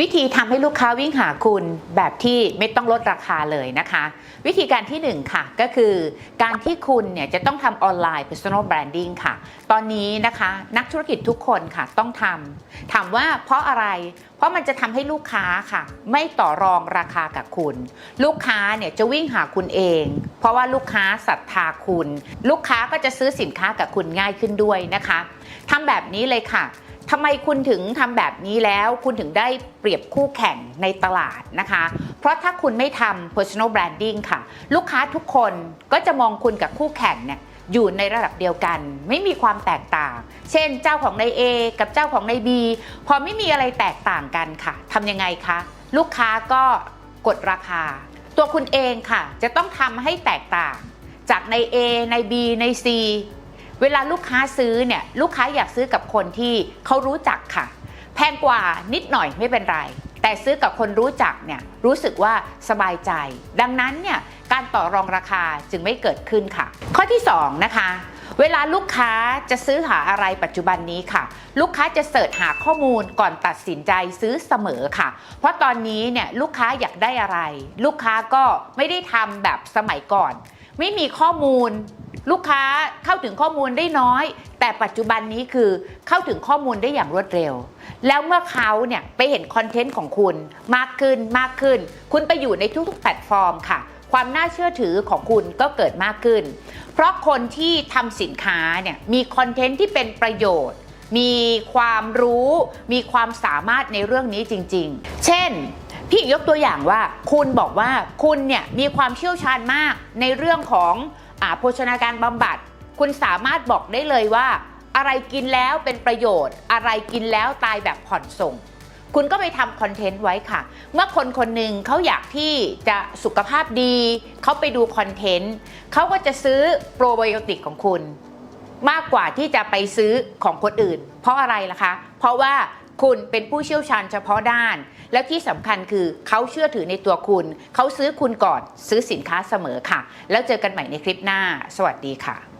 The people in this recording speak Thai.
วิธีทำให้ลูกค้าวิ่งหาคุณแบบที่ไม่ต้องลดราคาเลยนะคะ วิธีการที่หนึ่งค่ะ ก็คือการที่คุณเนี่ยจะต้องทำออนไลน์ personal branding ค่ะ ตอนนี้นะคะนักธุรกิจทุกคนค่ะต้องทำถามว่าเพราะอะไร เพราะมันจะทำให้ลูกค้าค่ะ ไม่ต่อรองราคากับคุณ ลูกค้าเนี่ยจะวิ่งหาคุณเอง เพราะว่าลูกค้าศรัทธาคุณ ลูกค้าก็จะซื้อสินค้ากับคุณง่ายขึ้นด้วยนะคะทำแบบนี้เลยค่ะ ทำไมคุณถึงทำแบบนี้แล้วคุณถึงได้เปรียบคู่แข่งในตลาดนะคะ เพราะถ้าคุณไม่ทำ personal branding ค่ะ ลูกค้าทุกคนก็จะมองคุณกับคู่แข่งเนี่ยอยู่ในระดับเดียวกัน ไม่มีความแตกต่าง เช่น เจ้าของนาย A กับเจ้าของนาย B พอไม่มีอะไรแตกต่างกันค่ะทำยังไงคะลูกค้าก็กดราคา ตัวคุณเองค่ะ จะต้องทำให้แตกต่าง จากใน A ใน B ใน C เวลาลูกค้าซื้อเนี่ยลูกค้าอยากซื้อกับคนที่เขารู้จักค่ะ แพงกว่านิดหน่อยไม่เป็นไร แต่ซื้อกับคนรู้จักเนี่ยรู้สึกว่าสบายใจ ดังนั้นเนี่ยการต่อรองราคาจึงไม่เกิดขึ้นค่ะ ข้อที่ 2 นะคะเวลาลูกค้าจะซื้อหาอะไรปัจจุบันนี้ค่ะ ลูกค้าจะเสิร์ชหาข้อมูลก่อนตัดสินใจซื้อเสมอค่ะ เพราะตอนนี้เนี่ยลูกค้าอยากได้อะไร ลูกค้าก็ไม่ได้ทำแบบสมัยก่อน ไม่มีข้อมูล ลูกค้าเข้าถึงข้อมูลได้น้อย แต่ปัจจุบันนี้คือเข้าถึงข้อมูลได้อย่างรวดเร็ว แล้วเมื่อเขาเนี่ยไปเห็นคอนเทนต์ของคุณมากขึ้นมากขึ้น คุณไปอยู่ในทุกๆแพลตฟอร์มค่ะ ความน่าเชื่อถือของคุณก็เกิดมากขึ้น เพราะคนที่ทำสินค้าเนี่ยมีคอนเทนต์ที่เป็นประโยชน์ มีความรู้ มีความสามารถในเรื่องนี้จริง ๆ เช่นพี่ยกตัวอย่างว่าคุณบอกว่าคุณเนี่ยมีความเชี่ยวชาญมากในเรื่องของ โภชนาการบำบัด คุณสามารถบอกได้เลยว่า อะไรกินแล้วเป็นประโยชน์ อะไรกินแล้วตายแบบผ่อนส่ง คุณก็ไปทำคอนเทนต์ไว้ค่ะ เมื่อคนคนหนึ่งเขาอยากที่จะสุขภาพดี เขาไปดูคอนเทนต์เขาก็จะซื้อโปรไบโอติกของคุณมากกว่าที่จะไปซื้อของคนอื่น เพราะอะไรล่ะคะ เพราะว่า คุณเป็นผู้เชี่ยวชาญเฉพาะด้าน และที่สำคัญคือเขาเชื่อถือในตัวคุณ เขาซื้อคุณก่อนซื้อสินค้าเสมอค่ะ แล้วเจอกันใหม่ในคลิปหน้า สวัสดีค่ะ